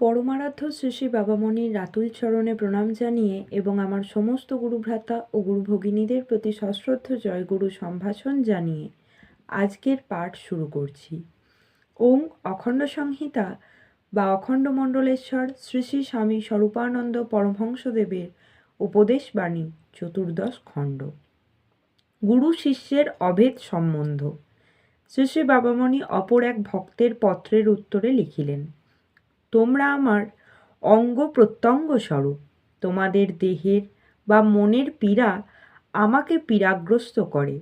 পরমারাধ্য শ্রী বাবামণির রাতুল চরণে প্রণাম জানিয়ে এবং আমার সমস্ত গুরুভ্রাতা ও গুরু ভগিনীদের প্রতি সশ্রদ্ধ জয়গুরু সম্ভাষণ জানিয়ে আজকের পাঠ শুরু করছি। ওং অখণ্ড সংহিতা বা অখণ্ড মণ্ডলেশ্বর শ্রী শ্রী স্বামী স্বরূপানন্দ পরমহংসদেবের উপদেশবাণী চতুর্দশ খণ্ড। গুরু শিষ্যের অভেদ সম্বন্ধ। শ্রী শ্রী বাবামণি অপর এক ভক্তের পত্রের উত্তরে লিখিলেন তোমরা আমার অঙ্গ প্রত্যঙ্গ স্বরূপ। তোমাদের দেহের বা মনের পীড়া আমাকে পীড়াগ্রস্ত করে।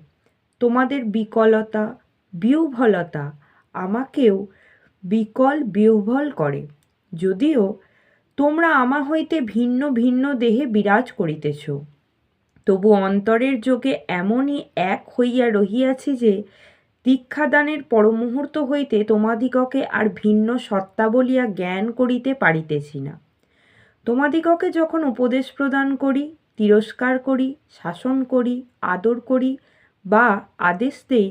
তোমাদের বিকলতা বিহ্বলতা আমাকেও বিকল বিহ্বল করে। যদিও তোমরা আমা হইতে ভিন্ন ভিন্ন দেহে বিরাজ করিতেছ। তবু অন্তরের যোগে এমনই এক হইয়া রহিয়াছি যে দীক্ষাদানের পরমুহূর্ত হইতে তোমাদিগকে আর ভিন্ন সত্তা বলিয়া জ্ঞান করিতে পারিতেছি না। তোমাদিগকে যখন উপদেশ প্রদান করি, তিরস্কার করি, শাসন করি, আদর করি বা আদেশ দেই,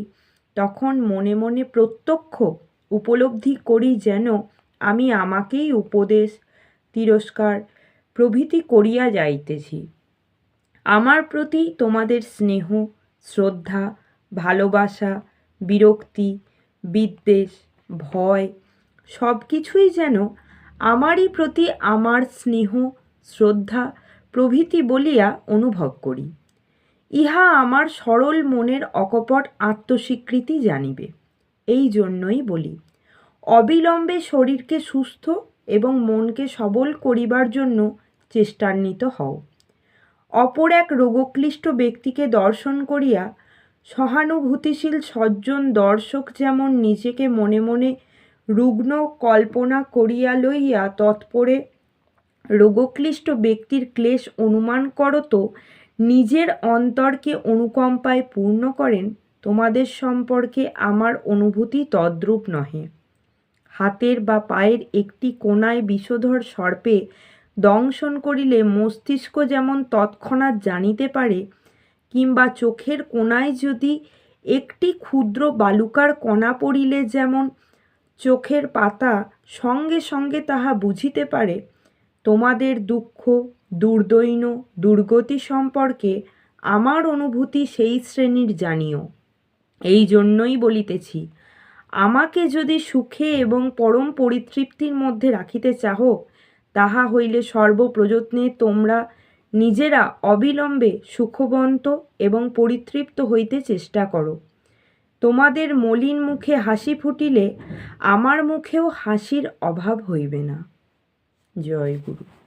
তখন মনে মনে প্রত্যক্ষ উপলব্ধি করি যেন আমি আমাকেই উপদেশ, তিরস্কার প্রভৃতি করিয়া যাইতেছি। আমার প্রতি তোমাদের স্নেহ, শ্রদ্ধা, ভালোবাসা বিরক্তি, বিদ্বেষ, ভয় সব কিছুই যেন আমারই প্রতি আমার স্নেহ, শ্রদ্ধা প্রভৃতি বলিয়া অনুভব করি। ইহা আমার সরল মনের অকপট আত্মস্বীকৃতি জানিবে। এই জন্যই বলি, অবিলম্বে শরীরকে সুস্থ এবং মনকে সবল করিবার জন্য চেষ্টান্বিত হও। অপর এক রোগক্লিষ্ট ব্যক্তিকে দর্শন করিয়া সহানুভূতিশীল সজ্জন দর্শক যেমন নিজেকে মনে মনে রুগ্ন কল্পনা করিয়া লইয়া তৎপরে রোগক্লিষ্ট ব্যক্তির ক্লেশ অনুমান করত, নিজের অন্তরকে অনুকম্পায় পূর্ণ করেন, তোমাদের সম্পর্কে আমার অনুভূতি তদ্রূপ নহে। হাতের বা পায়ের একটি কোনায় বিষধর সর্পে দংশন করিলে মস্তিষ্ক যেমন তৎক্ষণাৎ জানিতে পারে কিংবা চোখের কোণায় যদি একটি ক্ষুদ্র বালুকার কণা পড়িলে যেমন চোখের পাতা সঙ্গে সঙ্গে তাহা বুঝিতে পারে, তোমাদের দুঃখ, দুর্দৈন, দুর্গতি সম্পর্কে আমার অনুভূতি সেই শ্রেণির জানিও। এই জন্যই বলিতেছি, আমাকে যদি সুখে এবং পরম পরিতৃপ্তির মধ্যে রাখিতে চাহ, তাহা হইলে সর্বপ্রযত্নে তোমরা নিজেরা অবিলম্বে সুখবন্ত এবং পরিতৃপ্ত হইতে চেষ্টা করো। তোমাদের মলিন মুখে হাসি ফুটিলে আমার মুখেও হাসির অভাব হইবে না। জয় গুরু।